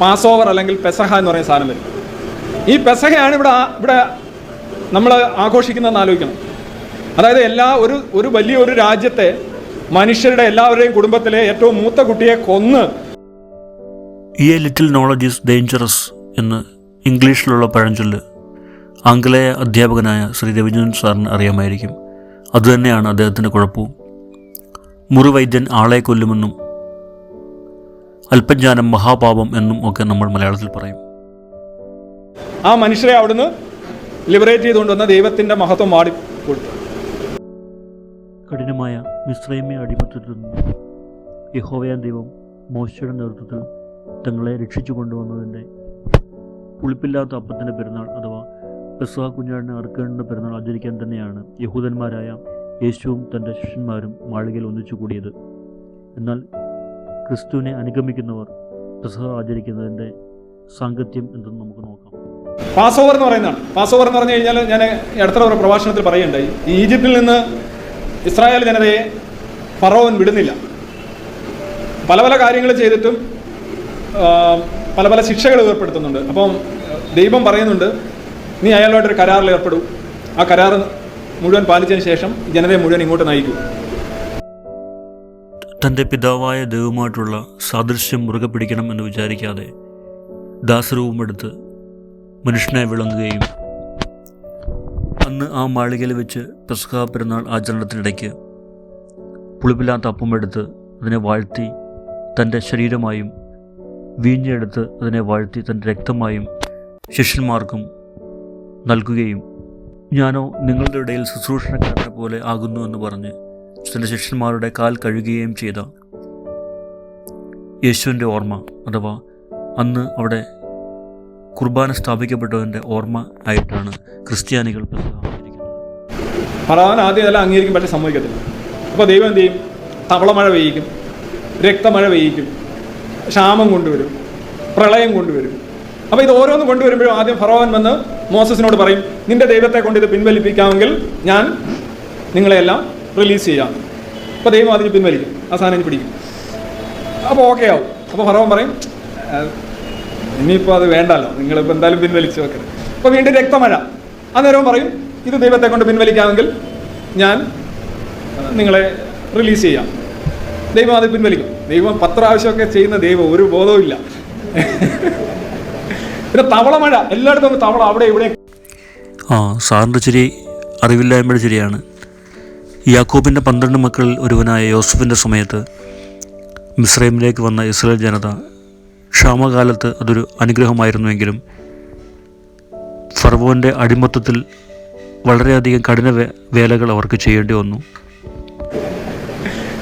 Pass over അല്ലെങ്കിൽ പെസഹ എന്ന് പറയുന്ന സാധനം വരും. ഈ പെസഹയാണ് ഇവിടെ ഇവിടെ നമ്മൾ ആഘോഷിക്കുന്നതെന്ന് ആലോചിക്കണം. അതായത് എല്ലാ ഒരു ഒരു വലിയ ഒരു രാജ്യത്തെ മനുഷ്യരുടെ എല്ലാവരുടെയും കുടുംബത്തിലെ ഏറ്റവും മൂത്ത കുട്ടിയെ കൊന്ന് ഈ ലിറ്റിൽ നോളജ് ഈസ് ഡേഞ്ചറസ് എന്ന് ഇംഗ്ലീഷിലുള്ള പഴഞ്ചൊല്ല് ആംഗലേയ അധ്യാപകനായ ശ്രീ രവിചന്ദ്രൻ സാറിന് അറിയാമായിരിക്കും. അതുതന്നെയാണ് അദ്ദേഹത്തിന്റെ കുഴപ്പവും. മുറിവൈദ്യൻ ആളെ കൊല്ലുമെന്നും അല്പജ്ഞാനം മഹാപാപം എന്നും ഒക്കെ നമ്മൾ മലയാളത്തിൽ പറയും. ആ മനുഷ്യരെ അവിടുന്ന് ലിബറേറ്റ് ചെയ്തുകൊണ്ട് വന്ന ദൈവത്തിന്റെ മഹത്വം മാടി കൊടുത്തു. കഠിനമായ മിശ്രൈമയ അടിമത്തത്തിൽ നിന്ന് യഹോവയാൻ ദൈവം മോശയുടെ നേതൃത്വത്തിൽ തങ്ങളെ രക്ഷിച്ചു കൊണ്ടുവന്നതിന്റെ പുളിപ്പില്ലാത്ത അപ്പത്തിന്റെ പെരുന്നാൾ അഥവാ പെസഹ കുഞ്ഞാടിനെ അറുക്കേണ്ട പെരുന്നാൾ ആചരിക്കാൻ തന്നെയാണ് യഹൂദന്മാരായ യേശുവും തന്റെ ശിഷ്യന്മാരും മാളികയിൽ ഒന്നിച്ചു കൂടിയത്. എന്നാൽ ക്രിസ്തുവിനെ അനുഗമിക്കുന്നവർ പെസഹ ആചരിക്കുന്നതിന്റെ സാങ്കത്യം എന്തെന്ന് നമുക്ക് നോക്കാം. പാസ് ഓവർ എന്ന് പറയുന്നതാണ് പാസ് ഓവർ എന്ന് പറഞ്ഞു കഴിഞ്ഞാൽ ഞാൻ അടുത്ത ഒരു പ്രഭാഷണത്തിൽ പറയുകയുണ്ടായി. ഈ ഈജിപ്തിൽ നിന്ന് ഇസ്രായേൽ ജനതയെ ഫറോവൻ വിടുന്നില്ല. പല പല കാര്യങ്ങൾ ചെയ്തിട്ടും പല പല ശിക്ഷകൾ ഏർപ്പെടുത്തുന്നുണ്ട്. അപ്പം ദൈവം പറയുന്നുണ്ട് നീ അയാളുമായിട്ടൊരു കരാറിൽ ഏർപ്പെടും. ആ കരാർ മുഴുവൻ പാലിച്ചതിന് ശേഷം ജനതയെ മുഴുവൻ ഇങ്ങോട്ട് നയിക്കും. തന്റെ പിതാവായ ദൈവമായിട്ടുള്ള സാദൃശ്യം മുറുകെ പിടിക്കണം എന്ന് വിചാരിക്കാതെ ദാസരൂപം എടുത്ത് മനുഷ്യനെ വിളങ്ങുകയും അന്ന് ആ മാളികയിൽ വെച്ച് പെസ്കാ പെരുന്നാൾ ആചരണത്തിനിടയ്ക്ക് പുളിപ്പില്ലാത്ത അപ്പമെടുത്ത് അതിനെ വാഴ്ത്തി തന്റെ ശരീരമായും വീഞ്ഞെടുത്ത് അതിനെ വാഴ്ത്തി തന്റെ രക്തമായും ശിഷ്യന്മാർക്കും നൽകുകയും ഞാനോ നിങ്ങളുടെ ഇടയിൽ ശുശ്രൂഷണക്കാരനെ പോലെ ആകുന്നു എന്ന് പറഞ്ഞ് തന്റെ ശിഷ്യന്മാരുടെ കാൽ കഴുകുകയും ചെയ്ത യേശുവിന്റെ ഓർമ്മ അഥവാ അന്ന് അവിടെ കുർബാന സ്ഥാപിക്കപ്പെട്ടതിന്റെ ഓർമ്മ ആയിട്ടാണ് ക്രിസ്ത്യാനികൾ പറയാൻ ആദ്യം ഇതെല്ലാം അംഗീകരിക്കും പറ്റി സമ്മതിക്കത്തില്ല. അപ്പോൾ ദൈവം എന്ത് ചെയ്യും? തവളമഴ പെയ്യിക്കും രക്തമഴ പെയ്യിക്കും ക്ഷാമം കൊണ്ടുവരും പ്രളയം കൊണ്ടുവരും. അപ്പോൾ ഇത് ഓരോന്നും കൊണ്ടുവരുമ്പോഴും ആദ്യം ഫറോവൻ വന്ന് മോസസിനോട് പറയും നിന്റെ ദൈവത്തെ കൊണ്ട് ഇത് പിൻവലിപ്പിക്കാമെങ്കിൽ ഞാൻ നിങ്ങളെല്ലാം റിലീസ് ചെയ്യാം. അപ്പോൾ ദൈവം അതിന് പിൻവലിക്കും. ആ സാധനം എനിക്ക് പിടിക്കും. അപ്പോൾ ഓക്കെ ആവും. അപ്പോൾ ഫറവൻ പറയും "ആ, ഇനിയിപ്പോൾ അത് വേണ്ടല്ലോ. നിങ്ങളിപ്പോൾ എന്തായാലും പിൻവലിച്ച് വെക്കരുത്. അപ്പോൾ വീണ്ടും രക്തമഴ. അന്നേരവും പറയും ഇത് ദൈവത്തെ കൊണ്ട് പിൻവലിക്കാമെങ്കിൽ ഞാൻ നിങ്ങളെ റിലീസ് ചെയ്യാം. ദൈവം അത് പിൻവലിക്കും. ദൈവം പത്രാവശ്യമൊക്കെ ചെയ്യുന്ന ദൈവം ഒരു ബോധവും ഇല്ല. പിന്നെ തവളമഴ. എല്ലായിടത്തും തവള. അവിടെ ഇവിടെ ആ സാറിന്റെ ചിരി അറിവില്ലായ്മയുടെ ചിരിയാണ് യാക്കോബിന്റെ പന്ത്രണ്ട് മക്കളിൽ ഒരുവനായ യോസഫിന്റെ സമയത്ത് മിസ്രൈമിലേക്ക് വന്ന ഇസ്രായേൽ ജനത ക്ഷാമകാലത്ത് അതൊരു അനുഗ്രഹമായിരുന്നുവെങ്കിലും ഫർവോന്റെ അടിമത്തത്തിൽ വളരെയധികം കഠിന വേലകൾ അവർക്ക് ചെയ്യേണ്ടി വന്നു.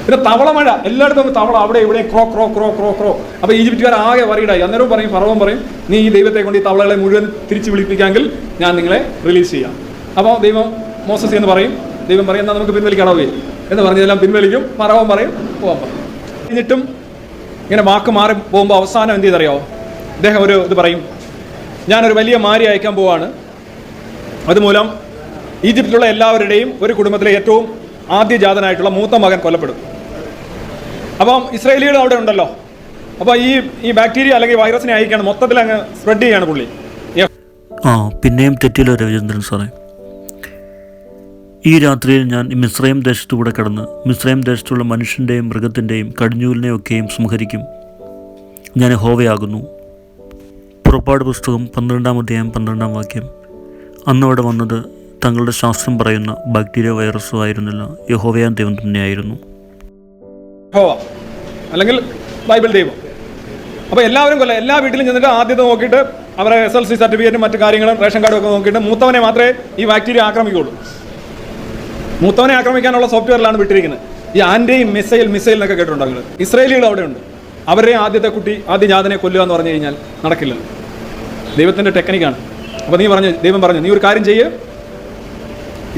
പിന്നെ തവള മഴ. എല്ലായിടത്തും തവള. അവിടെ ഇവിടെ ക്രോ ക്രോ ക്രോ ക്രോ ക്രോ. അപ്പോൾ ഈജിപ്തുകാർ ആകെ വറീഡായി. അന്നേരം പറയും ഫറവൻ പറയും നീ ഈ ദൈവത്തെ കൊണ്ട് ഈ തവളകളെ മുഴുവൻ തിരിച്ചു വിളിപ്പിക്കാമെങ്കിൽ ഞാൻ നിങ്ങളെ റിലീസ് ചെയ്യാം. അപ്പോൾ ദൈവം മോസസ് എന്ന് പറയും ദൈവം പറയും എന്നാൽ നമുക്ക് പിൻവലിക്കണോ പോയി എന്ന് പറഞ്ഞതെല്ലാം പിൻവലിക്കും. മറവൻ പറയും പോകാൻ പറയും. എന്നിട്ടും ഇങ്ങനെ വാക്ക് മാറി പോകുമ്പോൾ അവസാനം എന്ത് ചെയ്തറിയോ അദ്ദേഹം ഒരു ഇത് പറയും ഞാനൊരു വലിയ മാരി അയക്കാൻ പോവാണ്. അതുമൂലം ഈജിപ്തിലുള്ള എല്ലാവരുടെയും ഒരു കുടുംബത്തിലെ ഏറ്റവും ആദ്യജാതനായിട്ടുള്ള മൂത്ത മകൻ കൊല്ലപ്പെടും. അപ്പം ഇസ്രയേലികൾ അവിടെ ഉണ്ടല്ലോ. അപ്പോൾ ഈ ഈ ബാക്ടീരിയ അല്ലെങ്കിൽ വൈറസിനെ അയക്കാണ്. മൊത്തത്തിൽ അങ്ങ് സ്പ്രെഡ് ചെയ്യാണ് പുള്ളി. ആ പിന്നെയും തെറ്റിയില്ല രവിചന്ദ്രൻ സാറേ. ഈ രാത്രിയിൽ ഞാൻ മിസ്രൈം ദേശത്തുകൂടെ കടന്ന് മിസ്രൈം ദേശത്തുള്ള മനുഷ്യന്റെയും മൃഗത്തിന്റെയും കടിഞ്ഞൂലിനെയൊക്കെയും സംഹരിക്കും. ഞാൻ ഹോവയാകുന്നു പുറപ്പാട് പുസ്തകം പന്ത്രണ്ടാം അധ്യായം പന്ത്രണ്ടാം വാക്യം. അന്ന് അവിടെ വന്നത് തങ്ങളുടെ ശാസ്ത്രം പറയുന്ന ബാക്ടീരിയ വൈറസോ ആയിരുന്നില്ല. യഹോവയാൻ ദൈവം തന്നെയായിരുന്നു. അല്ലെങ്കിൽ ബൈബിൾ ദൈവം. അപ്പോൾ എല്ലാവരും കൊല്ലം എല്ലാ വീട്ടിലും ചെന്നിട്ട് ആദ്യത്തെ നോക്കിയിട്ട് അവരെ എസ് എൽ സി സർട്ടിഫിക്കറ്റും മറ്റു കാര്യങ്ങളും റേഷൻ കാർഡും ഒക്കെ നോക്കിയിട്ട് മൂത്തവനെ മാത്രമേ ഈ ബാക്ടീരിയ ആക്രമിക്കുള്ളൂ മൂത്തവനെ ആക്രമിക്കാനുള്ള സോഫ്റ്റ്വെയറിലാണ് വിട്ടിരിക്കുന്നത്. ഈ ആന്റെയും മിസൈൽ മിസൈൽ എന്നൊക്കെ കേട്ടിട്ടുണ്ടോ നിങ്ങൾ? ഇസ്രയേലികൾ അവിടെ ഉണ്ട് അവരെ ആദ്യത്തെ കുട്ടി ആദ്യ ജാതനെ കൊല്ലുക എന്ന് പറഞ്ഞു കഴിഞ്ഞാൽ നടക്കില്ല. ദൈവത്തിന്റെ ടെക്നിക്കാണ് അപ്പോൾ നീ പറഞ്ഞു ദൈവം പറഞ്ഞു നീ ഒരു കാര്യം ചെയ്യ്.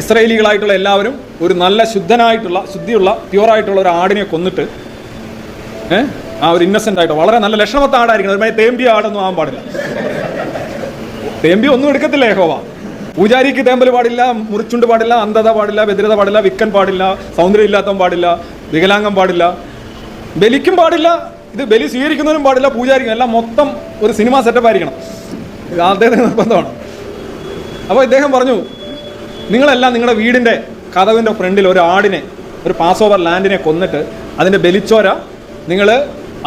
ഇസ്രയേലികളായിട്ടുള്ള എല്ലാവരും ഒരു നല്ല ശുദ്ധനായിട്ടുള്ള ശുദ്ധിയുള്ള പ്യുവറായിട്ടുള്ള ഒരു ആടിനെ കൊന്നിട്ട് ആ ഒരു ഇന്നസെന്റ് ആയിട്ട് വളരെ നല്ല ലക്ഷണമത്ത ആടായിരിക്കണം. അതുമായി തേമ്പി ആടൊന്നും ആവാൻ പാടില്ല. തേമ്പി ഒന്നും എടുക്കത്തില്ല യഹോവ. പൂജാരിക്ക് തേമ്പൽ പാടില്ല മുറിച്ചുണ്ട് പാടില്ല അന്ധത പാടില്ല വ്യതിരത പാടില്ല വിക്കൻ പാടില്ല സൗന്ദര്യം ഇല്ലാത്തവൻ പാടില്ല വികലാംഗം പാടില്ല. ബലിക്കും പാടില്ല ഇത് ബലി സ്വീകരിക്കുന്നതിനും പാടില്ല പൂജാരിക്കും എല്ലാം മൊത്തം ഒരു സിനിമ സെറ്റപ്പ് ആയിരിക്കണം. അദ്ദേഹത്തിന് നിർബന്ധമാണ്. അപ്പോൾ ഇദ്ദേഹം പറഞ്ഞു നിങ്ങളെല്ലാം നിങ്ങളുടെ വീടിന്റെ കഥവിന്റെ ഫ്രണ്ടിൽ ഒരു ആടിനെ ഒരു പാസ് ഓവർ ലാൻഡിനെ കൊന്നിട്ട് അതിന്റെ ബലിച്ചോര നിങ്ങൾ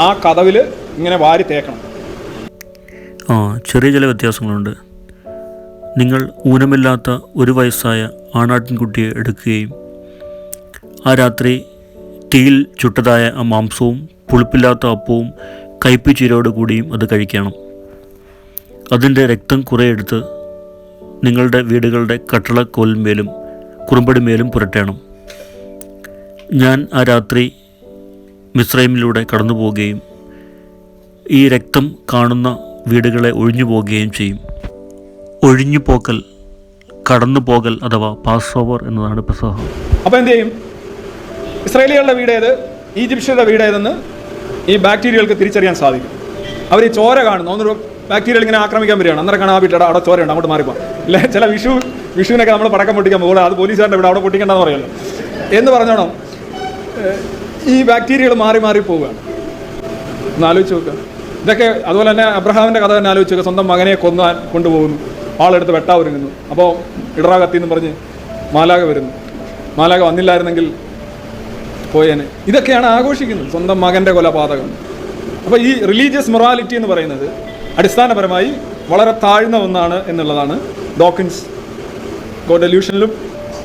ആ കഥവിൽ ഇങ്ങനെ വാരി തേക്കണം. ആ ചെറിയ ചില വ്യത്യാസങ്ങളുണ്ട്. നിങ്ങൾ ഊനമില്ലാത്ത ഒരു വയസ്സായ ആണാട്ടിൻകുട്ടിയെ എടുക്കുകയും ആ രാത്രി തീയിൽ ചുട്ടതായ ആ മാംസവും പുളിപ്പില്ലാത്ത അപ്പവും കയ്പ് ചീരോട് കൂടിയും അത് കഴിക്കണം. അതിന്റെ രക്തം കുറേ എടുത്ത് നിങ്ങളുടെ വീടുകളുടെ കട്ടളക്കോലിന്മേലും കുറുമ്പടിമേലും പുരട്ടണം. ഞാൻ ആ രാത്രി മിസ്രൈമിലൂടെ കടന്നു പോവുകയും ഈ രക്തം കാണുന്ന വീടുകളെ ഒഴിഞ്ഞു പോവുകയും ചെയ്യും. ഒഴിഞ്ഞു പോക്കൽ കടന്നു പോകൽ അഥവാ പാസ് ഓവർ എന്നതാണ് പെസഹ അപ്പോൾ എന്ത് ചെയ്യും? ഇസ്രയേലികളുടെ വീടേത് ഈജിപ്ഷ്യരുടെ വീടേതെന്ന് ഈ ബാക്ടീരിയകൾക്ക് തിരിച്ചറിയാൻ സാധിക്കും. അവർ ഈ ചോര കാണുന്നു. ഒന്നൊരു ബാക്ടീരിയകൾ ഇങ്ങനെ ആക്രമിക്കാൻ വരികയാണ്. അന്നേരം കാണാൻ വീട്ടിൽ അവിടെ ചോരയുണ്ട് അങ്ങോട്ട് മാറിപ്പോ ഇല്ലേ ചില വിഷു വിഷുവിനൊക്കെ നമ്മൾ പടക്കം പൊട്ടിക്കാൻ പോകും അത് പോലീസുകാരുടെ ഇവിടെ അവിടെ പൊട്ടിക്കണ്ടെന്ന് പറയുമല്ലോ. എന്ന് പറഞ്ഞോണം? ഈ ബാക്ടീരിയകൾ മാറി മാറി പോവുകയാണ്. ഒന്ന് ആലോചിച്ച് നോക്കുക ഇതൊക്കെ അതുപോലെ തന്നെ അബ്രഹാമിന്റെ കഥ തന്നെ ആലോചിച്ച് നോക്കുക സ്വന്തം മകനെ കൊന്നാൻ കൊണ്ടുപോകുന്നു. ആളെടുത്ത് വെട്ടാ ഒരുങ്ങുന്നു അപ്പോൾ ഇടറാ കത്തി എന്ന് പറഞ്ഞ് മാലാക വരുന്നു. മാലാക വന്നില്ലായിരുന്നെങ്കിൽ പോയേനെ. ഇതൊക്കെയാണ് ആഘോഷിക്കുന്നത് സ്വന്തം മകന്റെ കൊലപാതകം. അപ്പോൾ ഈ റിലീജിയസ് മൊറാലിറ്റി എന്ന് പറയുന്നത് അടിസ്ഥാനപരമായി വളരെ താഴ്ന്ന ഒന്നാണ് എന്നുള്ളതാണ് ഡോക്കിൻസ് ഗോ ഡെല്യൂഷനിലും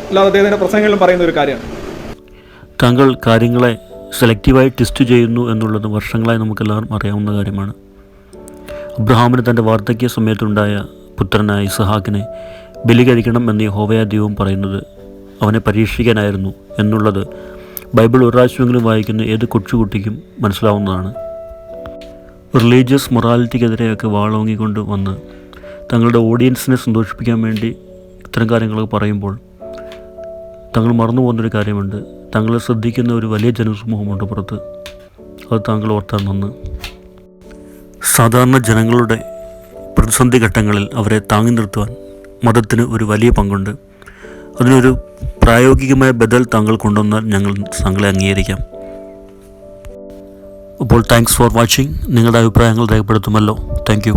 അല്ലാതെ അദ്ദേഹത്തിന്റെ പ്രസംഗങ്ങളിലും പറയുന്ന ഒരു കാര്യമാണ്. താങ്കൾ കാര്യങ്ങളെ സെലക്റ്റീവായി ടെസ്റ്റ് ചെയ്യുന്നു എന്നുള്ളത് വർഷങ്ങളായി നമുക്കെല്ലാവർക്കും അറിയാവുന്ന കാര്യമാണ്. അബ്രഹാമിന് തന്റെ വാർദ്ധക്യ സമയത്തുണ്ടായ പുത്രനായ ഇസഹാക്കിനെ ബലി കഴിക്കണം എന്ന് യഹോവയ ദൈവം പറയുന്നത് അവനെ പരീക്ഷിക്കാനായിരുന്നു എന്നുള്ളത് ബൈബിൾ ഒരു വായിക്കുന്ന ഏത് കൊച്ചുകുട്ടിക്കും മനസ്സിലാവുന്നതാണ്. റിലീജിയസ് മൊറാലിറ്റിക്കെതിരെയൊക്കെ വാളോങ്ങിക്കൊണ്ട് വന്ന് തങ്ങളുടെ ഓഡിയൻസിനെ സന്തോഷിപ്പിക്കാൻ വേണ്ടി ഇത്തരം കാര്യങ്ങളൊക്കെ പറയുമ്പോൾ തങ്ങൾ മറന്നു പോകുന്നൊരു കാര്യമുണ്ട്. തങ്ങളെ ശ്രദ്ധിക്കുന്ന ഒരു വലിയ ജനസമൂഹമുണ്ട് പുറത്ത്. അത് താങ്കൾ ഓർത്താൻ നന്ന്. സാധാരണ ജനങ്ങളുടെ പ്രതിസന്ധി ഘട്ടങ്ങളിൽ അവരെ താങ്ങി നിർത്തുവാൻ മതത്തിന് ഒരു വലിയ പങ്കുണ്ട്. അതിനൊരു പ്രായോഗികമായ ബദൽ താങ്കൾ കൊണ്ടുവന്നാൽ ഞങ്ങൾ താങ്കളെ അംഗീകരിക്കാം. അപ്പോൾ താങ്ക്സ് ഫോർ വാച്ചിങ് നിങ്ങളുടെ അഭിപ്രായങ്ങൾ രേഖപ്പെടുത്തുമല്ലോ. താങ്ക്